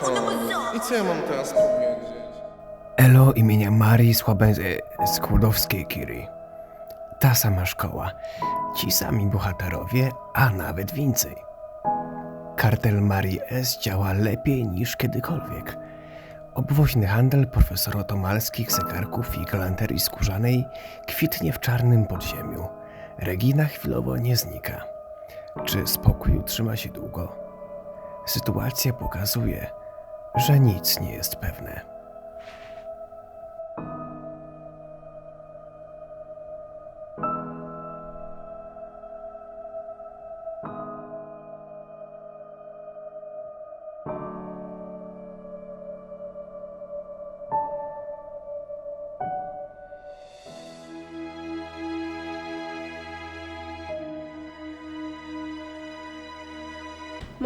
pani. I co ja mam teraz powiedzieć? Elo imienia Marii Słabę... e, Skłodowskiej Kiri. Ta sama szkoła. Ci sami bohaterowie, a nawet więcej. Kartel Marii S. działa lepiej niż kiedykolwiek. Obwoźny handel profesor otomalskich zegarków i galanterii skórzanej kwitnie w czarnym podziemiu. Regina chwilowo nie znika. Czy spokój utrzyma się długo? Sytuacja pokazuje, że nic nie jest pewne.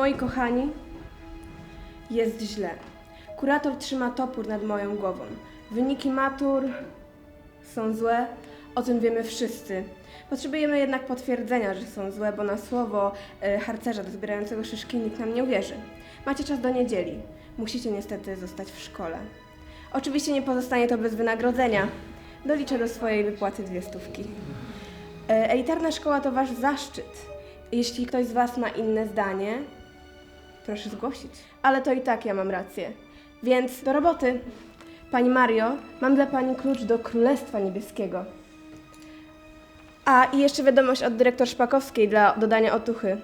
Moi kochani, jest źle. Kurator trzyma topór nad moją głową. Wyniki matur są złe, o tym wiemy wszyscy. Potrzebujemy jednak potwierdzenia, że są złe, bo na słowo e, harcerza zbierającego szyszki nikt nam nie uwierzy. Macie czas do niedzieli. Musicie niestety zostać w szkole. Oczywiście nie pozostanie to bez wynagrodzenia. Doliczę do swojej wypłaty dwie stówki. E, Elitarna szkoła to wasz zaszczyt. Jeśli ktoś z was ma inne zdanie, proszę zgłosić. Ale to i tak ja mam rację. Więc do roboty. Pani Mario, mam dla pani klucz do Królestwa Niebieskiego. A i jeszcze wiadomość od dyrektor Szpakowskiej dla dodania otuchy.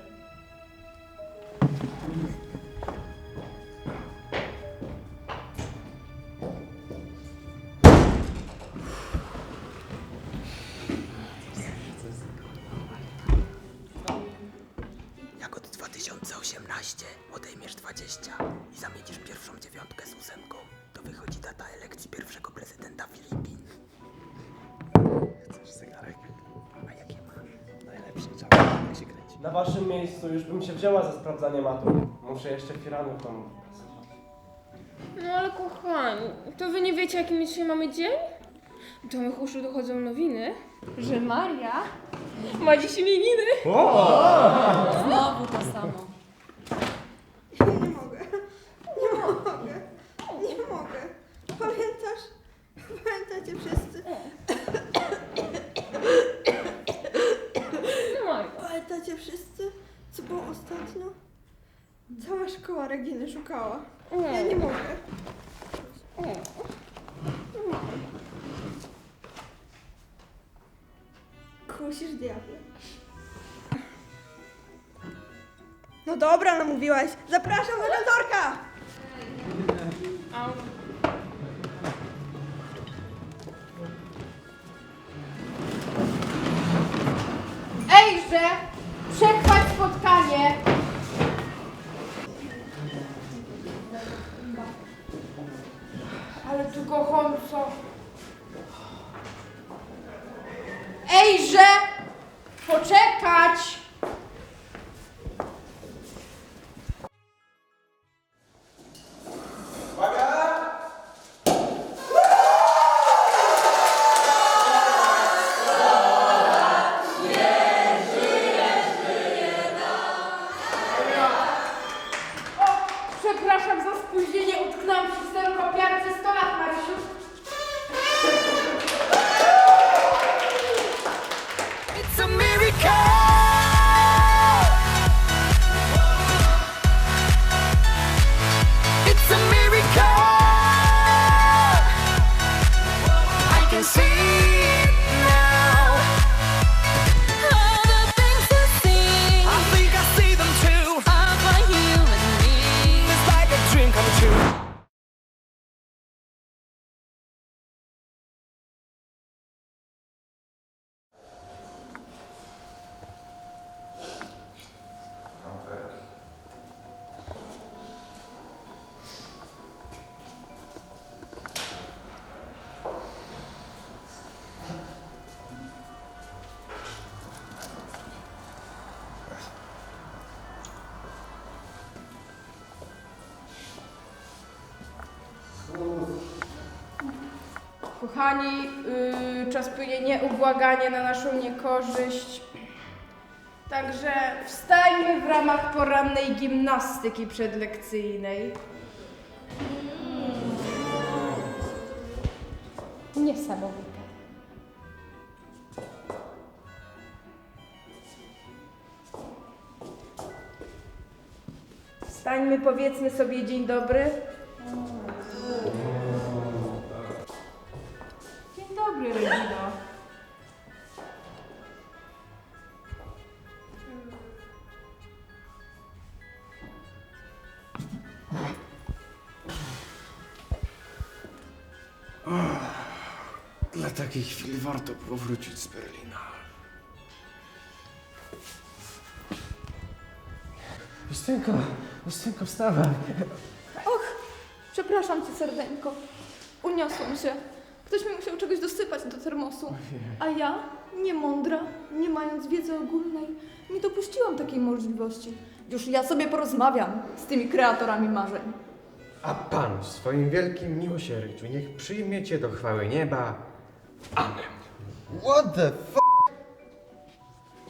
Data elekcji pierwszego prezydenta Filipin. Chcesz zegarek? A jakie masz? Najlepszy czas, jak się kręci. Na waszym miejscu już bym się wzięła za sprawdzanie matur. Muszę jeszcze firany w domu. No ale kochani, to wy nie wiecie, jaki my dzisiaj mamy dzień? Do mych uszu dochodzą nowiny, że Maria ma dziś imieniny. Znowu to samo. Nie mogę. Nie mogę. Nie mogę. Pamiętasz? Pamiętacie wszyscy? No Maria. Pamiętacie wszyscy? Co było ostatnio? Cała szkoła Reginy szukała. Ja nie mogę. Kusisz diable. No dobra, no mówiłaś. Zapraszam do kantorka! Ale tu Kochani, yy, czas płynie nieubłaganie na naszą niekorzyść. Także wstajmy w ramach porannej gimnastyki przedlekcyjnej. Mm. Niesamowite. Stańmy, powiedzmy sobie dzień dobry. Warto powrócić z Berlina. Justynko, Justynko, wstawaj. Och, przepraszam cię, serdeńko. Uniosłam się. Ktoś mi musiał czegoś dosypać do termosu. A ja, niemądra, nie mając wiedzy ogólnej, nie dopuściłam takiej możliwości. Już ja sobie porozmawiam z tymi kreatorami marzeń. A Pan w swoim wielkim miłosierdziu niech przyjmie Cię do chwały nieba. Amen. What the f...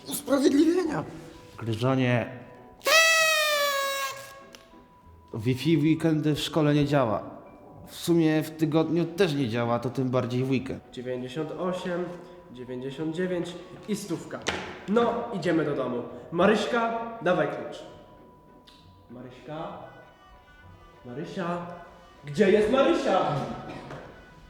Usprawiedliwienia. Koleżanie, Wi-Fi w weekendy w szkole nie działa. W sumie w tygodniu też nie działa, to tym bardziej w weekend. 98, 99 i stówka. No, idziemy do domu. Maryśka, dawaj klucz. Maryśka? Marysia? Gdzie jest Marysia?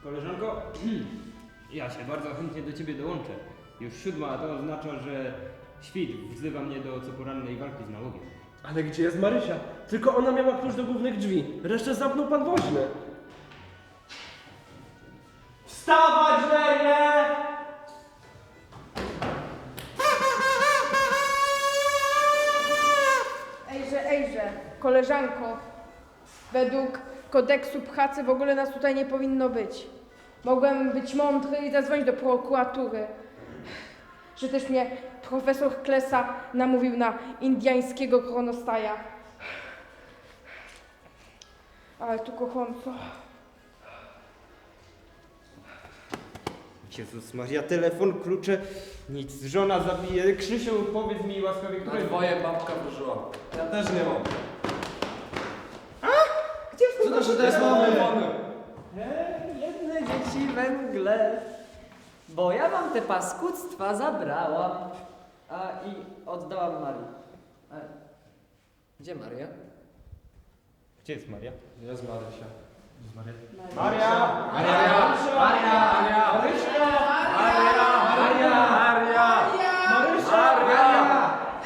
Koleżanko, ja się bardzo chętnie do ciebie dołączę. Już siódma, a to oznacza, że świt wzywa mnie do coporannej walki z nałogiem. Ale gdzie jest Marysia? Tylko ona miała klucz do głównych drzwi. Resztę zamknął pan woźny. Wstawać, Lenie! Ejże, ejże, koleżanko, według kodeksu Pchacy w ogóle nas tutaj nie powinno być. Mogłem być mądry i zadzwonić do prokuratury, że też mnie profesor Klesa namówił na indiańskiego chronostaja. Ale tu kochonco. Jezus Maria, telefon, klucze, nic, żona zabije. Krzysiu, powiedz mi łaskawie, które... Twoje babka włożyła. Ja też nie mam. Co nasze teraz mamy? Jedne węgle. Bo ja wam te paskudztwa zabrałam. A i oddałam Marii. A, gdzie Maria? Gdzie jest Maria? Jest Marysia.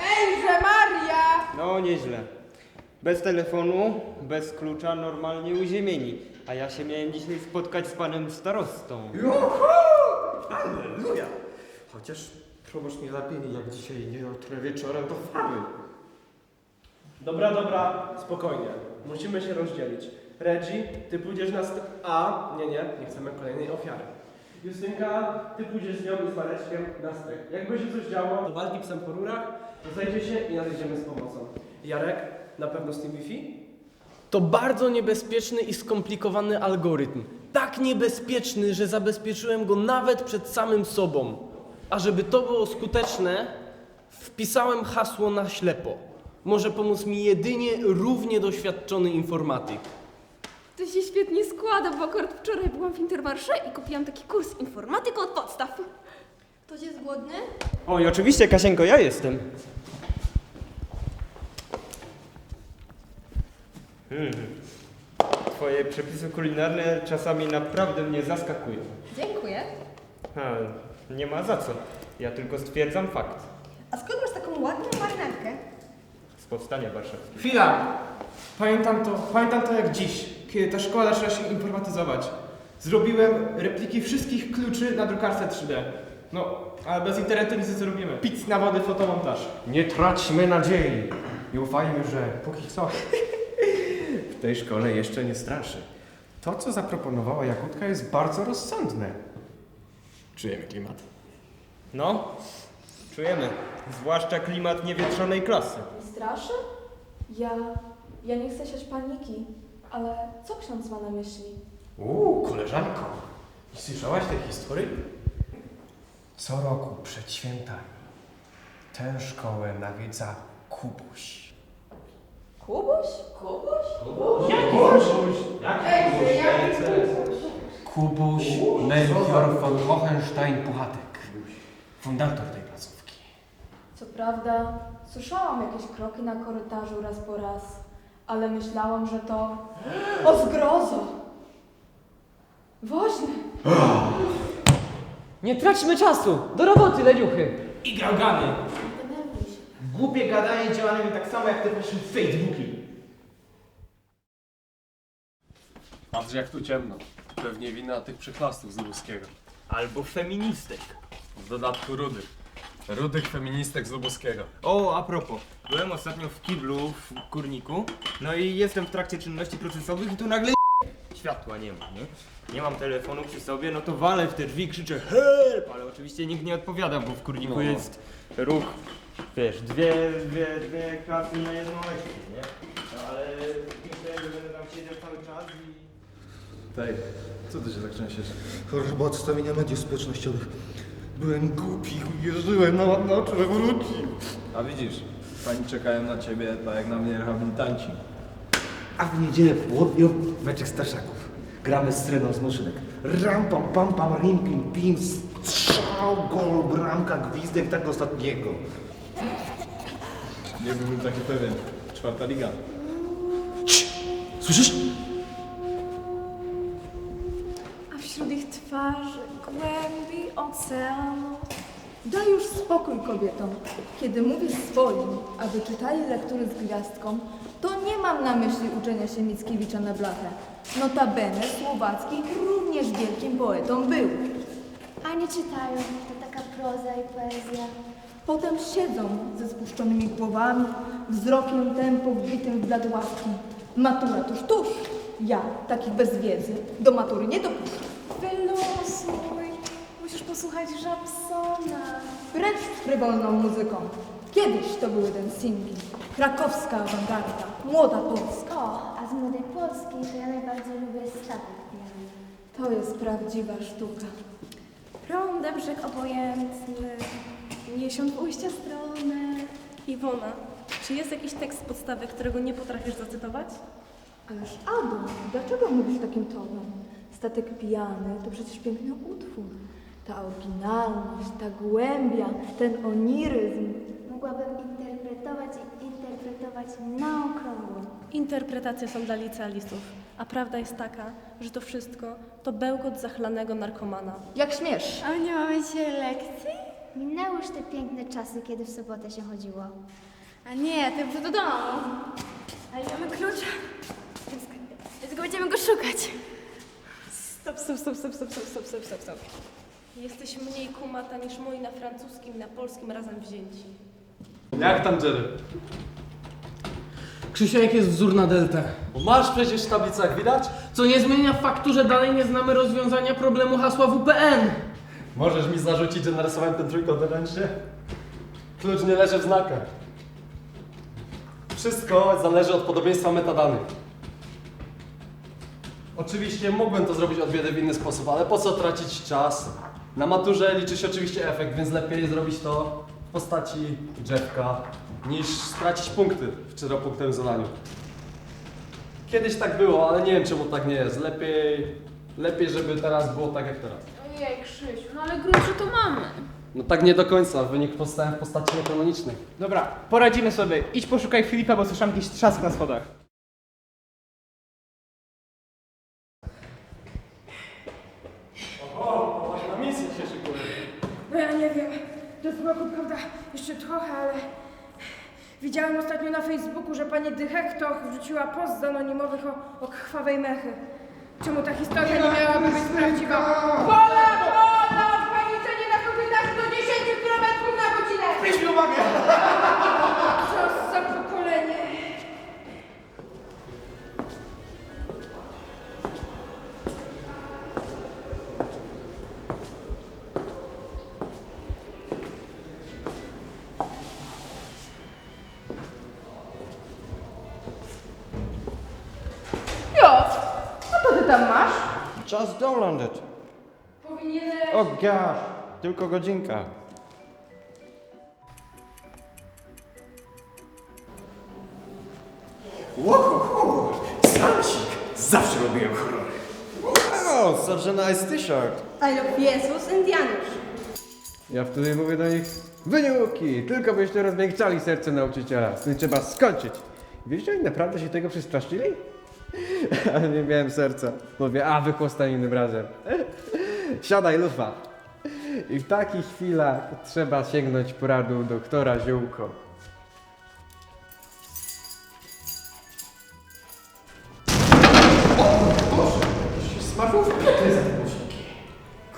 Ejże, Maria! No, nieźle. Bez telefonu, bez klucza, normalnie uziemieni. A ja się miałem dzisiaj spotkać z panem starostą. Halleluja. Chociaż proboszcz mi lepiej jak dzisiaj, nie jutro wieczorem do chwały. Dobra, dobra, spokojnie. Musimy się rozdzielić. Reggie, ty pójdziesz na st- A, nie, nie, nie chcemy kolejnej ofiary. Justynka, ty pójdziesz z nią i z Mareczkiem na styk. Jakby się coś działo, do walki psem po rurach, to zajdzie się i nadejdziemy z pomocą. Jarek, na pewno z tym Wi-Fi? To bardzo niebezpieczny i skomplikowany algorytm. Tak niebezpieczny, że zabezpieczyłem go nawet przed samym sobą. A żeby to było skuteczne, wpisałem hasło na ślepo. Może pomóc mi jedynie równie doświadczony informatyk. To się świetnie składa, bo akurat wczoraj byłam w Intermarché i kupiłam taki kurs informatyka od podstaw. Ktoś jest głodny? Oj, oczywiście, Kasieńko, ja jestem. Twoje przepisy kulinarne czasami naprawdę mnie zaskakują. Dziękuję. A, nie ma za co. Ja tylko stwierdzam fakt. A skąd masz taką ładną marynarkę? Z powstania warszawskiego. Chwila! Pamiętam to, pamiętam to jak dziś, kiedy ta szkoła zaczęła się informatyzować. Zrobiłem repliki wszystkich kluczy na drukarce 3D. No, ale bez internetu nic nie zrobimy. Pic na wody, fotomontaż. Nie traćmy nadziei i ufajmy, że póki co tej szkole jeszcze nie straszy. To, co zaproponowała Jakutka jest bardzo rozsądne. Czujemy klimat. No, czujemy. Zwłaszcza klimat niewietrzonej klasy. Straszy? Ja... ja nie chcę siać paniki. Ale co ksiądz ma na myśli? Uuu, koleżanko, nie słyszałaś tej historii? Co roku przed świętami tę szkołę nawiedza Kubuś. Kubuś? Kubuś? Ejże, jaki kubuś? Kubuś Melchior von Hohenstein-Puchatek, fundator tej placówki. Co prawda, słyszałam jakieś kroki na korytarzu raz po raz, ale myślałam, że to... O zgrozo! Woźny! Nie traćmy czasu! Do roboty, leniuchy! I gałgany! Głupie gadanie działa na mnie tak samo jak te wasze Facebooki. Patrz jak tu ciemno. Pewnie wina tych przyklasów z Lubuskiego. Albo feministek. W dodatku rudych. Rudych feministek z Lubuskiego. O, a propos. Byłem ostatnio w kiblu w kurniku, no i jestem w trakcie czynności procesowych i tu nagle światła nie ma, nie? Nie mam telefonu przy sobie, no to walę w te drzwi, krzyczę help, ale oczywiście nikt nie odpowiada, bo w kurniku No. jest ruch, wiesz, dwie, dwie, dwie klasy na jedną lekcję, nie? No ale myślę, że będę tam siedział cały czas i... Tej, co ty się tak trzęsiesz? Choroba odstawienia mediów społecznościowych. Byłem głupi, uwierzyłem na ładne oczy, że wrócił. A widzisz, pani czekają na ciebie tak jak na mnie rehabilitanci. A w niedzielę w Łodniu meczek starszaków. Gramy z treną z maszynek. Ram, pam, pam, pam, rim, pim, pim, strzał, gol, bramka, gwizdek, tak ostatniego. Nie byłbym taki pewien. Czwarta liga. Słyszysz? A wśród ich twarzy, głębi oceanu. Daj już spokój kobietom. Kiedy mówię swoim, aby czytali lektury z gwiazdką, to nie mam na myśli uczenia się Mickiewicza na blachę. Notabene Słowacki również wielkim poetą był. A nie czytają, to taka proza i poezja. Potem siedzą ze spuszczonymi głowami, wzrokiem tempo wbitym w blat. Matura tuż, tuż. Ja, takich bez wiedzy, do matury nie dopuszczę. Wyluzuj, musisz posłuchać Żabsona. Precz z frywolną muzyką. Kiedyś to były dancingi. Krakowska awangarda, młoda Polska. O, a z Młodej Polski to ja najbardziej lubię statek. To jest prawdziwa sztuka. Ronda, brzeg obojętny, miesiąc ujścia strony. Iwona, czy jest jakiś tekst podstawy, którego nie potrafisz zacytować? Ależ Adu, dlaczego mówisz takim tonem? Statek pijany to przecież piękny utwór. Ta oryginalność, ta głębia, ten oniryzm. Mogłabym interpretować i interpretować na okrągło. Interpretacje są dla licealistów, a prawda jest taka, że to wszystko to bełkot zachlanego narkomana. Jak śmiesz? A nie mamy dzisiaj lekcji? Minęły już te piękne czasy, kiedy w sobotę się chodziło. A nie, ty już do domu. Ale mamy klucz, więc, więc będziemy go szukać. Stop, stop, stop, stop, stop, stop, stop, stop, stop, stop. Jesteś mniej kumata niż moi na francuskim i na polskim razem wzięci. Jak tam Jerry? Krzysiu, jaki jest wzór na deltę? Masz przecież w tablicach widać? Co nie zmienia faktu, że dalej nie znamy rozwiązania problemu hasła WPN. Możesz mi zarzucić, że narysowałem ten trójkąt ręcznie? Klucz nie leży w znakach. Wszystko zależy od podobieństwa metadanych. Oczywiście mógłbym to zrobić od biedy w inny sposób, ale po co tracić czas? Na maturze liczy się oczywiście efekt, więc lepiej zrobić to w postaci drzewka, niż stracić punkty w czteropunktowym zadaniu. Kiedyś tak było, ale nie wiem czemu tak nie jest. Lepiej, lepiej żeby teraz było tak jak teraz. Ojej, Krzysiu, no ale gruncie to mamy. No tak nie do końca, wynik powstałem w postaci niekanonicznej. Dobra, poradzimy sobie. Idź poszukaj Filipa, bo słyszałem jakiś trzask na schodach. O, na misję się szykuje. No ja nie wiem, do roku prawda jeszcze trochę, ale widziałem ostatnio na Facebooku, że pani Dyhektoch wrzuciła post z anonimowych o, o krwawej mechy. Czemu ta historia nie miałaby być prawdziwa pola, paniczenie na korytarzu do 10 km na godzinę! Weź mi uwagę! Co za pokolenie! Piotr, co to ty tam masz? Just downloaded. Powinieneś... O gosh, tylko godzinka. Łohoho! Samsik! Zawsze lubiłem horrory. Wow! Such a nice t-shirt. I love Jezus and Janusz. Ja wtedy mówię do nich, wyniuki, tylko byście rozmiękczali serce nauczyciela, z tym trzeba skończyć. Wiecie, oni naprawdę się tego przestraszyli? Ale nie miałem serca. Mówię, a wychłostaj innym razem. Siadaj, lufa. I w takich chwilach trzeba sięgnąć poradu doktora Ziółko.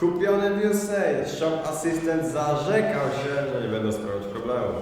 Kupiony w USA. Shop assistant zarzekał się, że nie będą sprawiać problemu.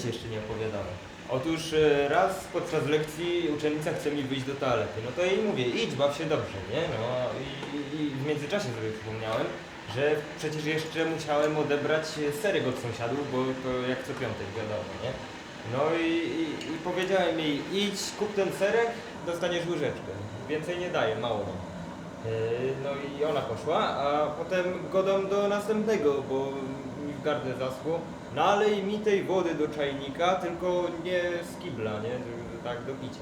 Ci jeszcze nie opowiadałem. Otóż e, raz podczas lekcji uczennica chce mi wyjść do toalety. No to jej mówię, idź, baw się dobrze, nie? No i, i w międzyczasie sobie przypomniałem, że przecież jeszcze musiałem odebrać serek od sąsiadów, bo to jak co piątek wiadomo, nie? No i, i, i powiedziałem jej, idź, kup ten serek, dostaniesz łyżeczkę. Więcej nie daję, mało mam. E, No i ona poszła, a potem godam do następnego, bo w gardle zaschło. Nalej mi tej wody do czajnika, tylko nie z kibla, nie? Tak do picia.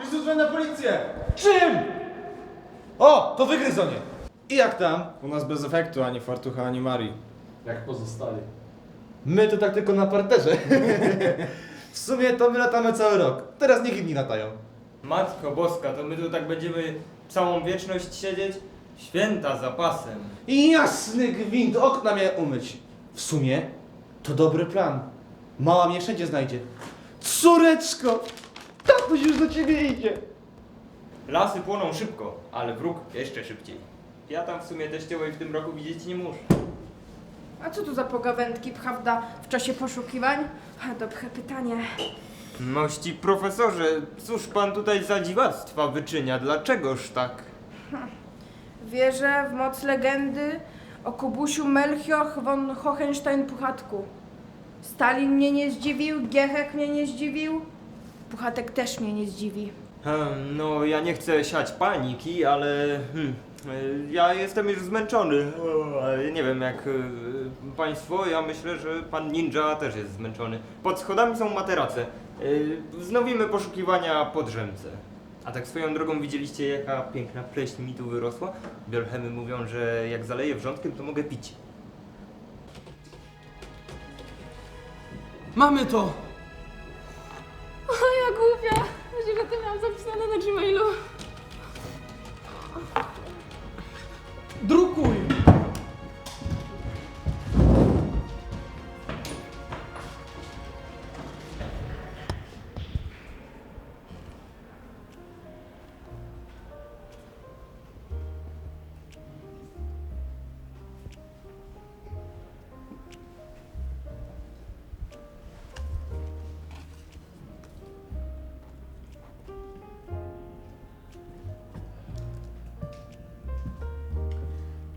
Już dzwoń na policję! Czym? O, to wygryzonie! I jak tam? U nas bez efektu, ani fartucha, ani Marii. Jak pozostali. My to tak tylko na parterze. w sumie to my latamy cały rok. Teraz niech inni latają. Matko Boska, to my tu tak będziemy całą wieczność siedzieć? Święta za pasem. I jasny gwint, okna miałem umyć. W sumie to dobry plan. Mała mnie wszędzie znajdzie. Córeczko! Tatuś już do ciebie idzie. Lasy płoną szybko, ale wróg jeszcze szybciej. Ja tam w sumie teściowej w tym roku widzieć nie muszę. A co tu za pogawędki, prawda, w czasie poszukiwań? Dobre pytanie. Mości profesorze, cóż pan tutaj za dziwactwa wyczynia? Dlaczegoż tak? Wierzę w moc legendy o Kubusiu Melchioch von Hohenstein-Puchatku. Stalin mnie nie zdziwił, Giechek mnie nie zdziwił, Puchatek też mnie nie zdziwi. Hmm, no, ja nie chcę siać paniki, ale hmm, y, ja jestem już zmęczony. Nie wiem jak y, państwo, ja myślę, że pan ninja też jest zmęczony. Pod schodami są materace. Y, Wznowimy poszukiwania po drzemce. A tak swoją drogą widzieliście jaka piękna pleśń mi tu wyrosła? Biolchemy mówią, że jak zaleję wrzątkiem, to mogę pić. Mamy to! O, ja głupia! Myślę, że to miałam zapisane na Gmailu.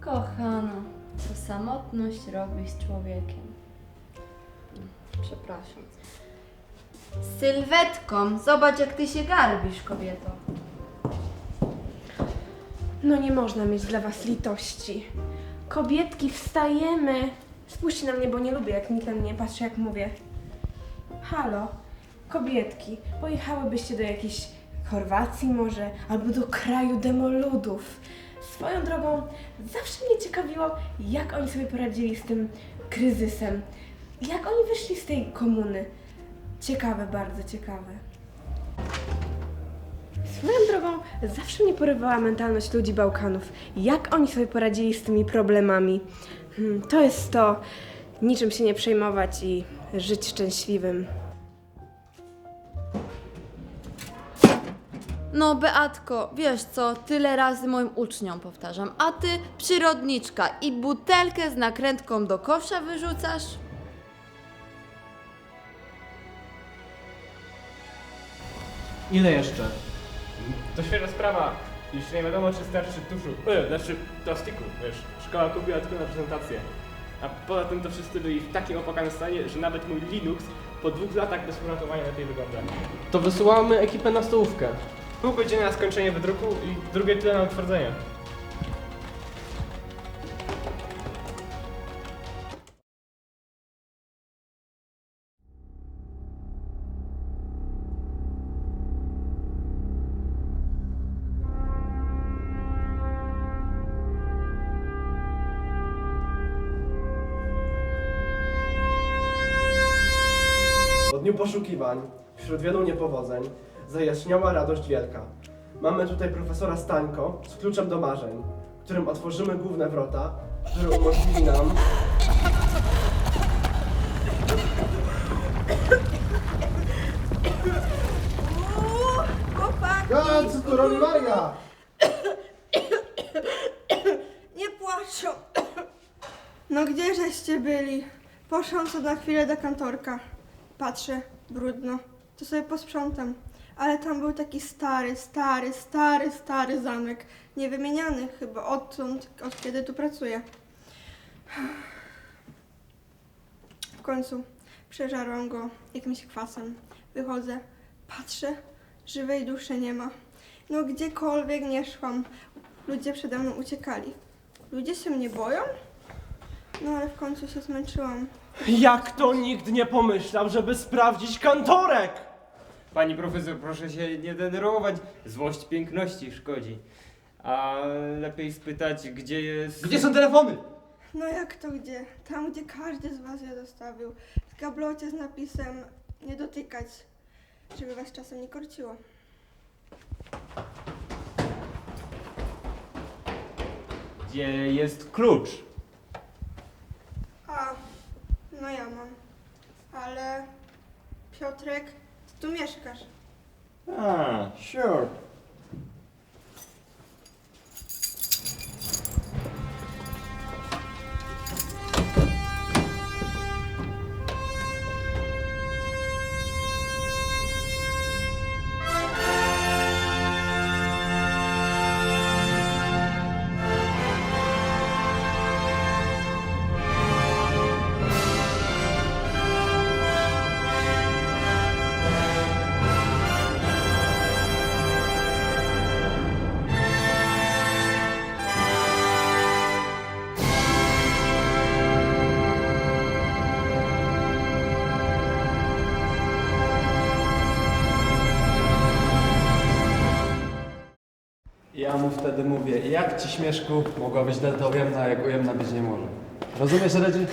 Kochana, to samotność robi z człowiekiem. Przepraszam. Sylwetką, zobacz jak ty się garbisz, kobieto. No nie można mieć dla was litości. Kobietki, wstajemy. Spójrzcie na mnie, bo nie lubię, jak nikt na mnie patrzy, jak mówię. Halo, kobietki, pojechałybyście do jakiejś Chorwacji może, albo do kraju demoludów. Swoją drogą, zawsze mnie ciekawiło, jak oni sobie poradzili z tym kryzysem. Jak oni wyszli z tej komuny. Ciekawe, bardzo ciekawe. zawsze mnie porywała mentalność ludzi Bałkanów. Jak oni sobie poradzili z tymi problemami? Hmm, to jest to, niczym się nie przejmować i żyć szczęśliwym. No Beatko, wiesz co, tyle razy moim uczniom powtarzam, a ty przyrodniczka i butelkę z nakrętką do kosza wyrzucasz? Ile jeszcze? To świeża sprawa. Jeszcze nie wiadomo, czy starczy tuszu, e, znaczy plastiku, wiesz. Szkoła kupiła tylko na prezentację. A poza tym to wszyscy byli w takim opłakanym stanie, że nawet mój Linux po dwóch latach bez formatowania lepiej wygląda. To wysyłamy ekipę na stołówkę. Pół godziny na skończenie wydruku i drugie tyle na utwardzenie. Po dniu poszukiwań, wśród wielu niepowodzeń, zajaśniała radość wielka. Mamy tutaj profesora Stańko z kluczem do marzeń, którym otworzymy główne wrota, które umożliwi nam! Ja, co tu robi Maria? Nie płaczą. No gdzie żeście byli? Poszłam co na chwilę do kantorka. Patrzę, brudno. To sobie posprzątam. Ale tam był taki stary, stary, stary, stary zamek. Niewymieniany chyba odtąd, od kiedy tu pracuję. W końcu przeżarłam go jakimś kwasem. Wychodzę, patrzę, żywej duszy nie ma. No gdziekolwiek nie szłam, ludzie przede mną uciekali. Ludzie się mnie boją? No ale w końcu się zmęczyłam. Jak to nikt nie pomyślał, żeby sprawdzić kantorek? Pani profesor, proszę się nie denerwować. Złość piękności szkodzi. A lepiej spytać, gdzie jest... Gdzie są telefony? No jak to gdzie? Tam, gdzie każdy z was je zostawił. W gablocie z napisem nie dotykać, żeby was czasem nie korciło. Gdzie jest klucz? A, no ja mam. Ale Piotrek, ty tu mieszkasz. A, sure. Wtedy mówię, jak ci śmieszku mogła być delta ujemna, jak ujemna być nie może. Rozumiesz, Reggie?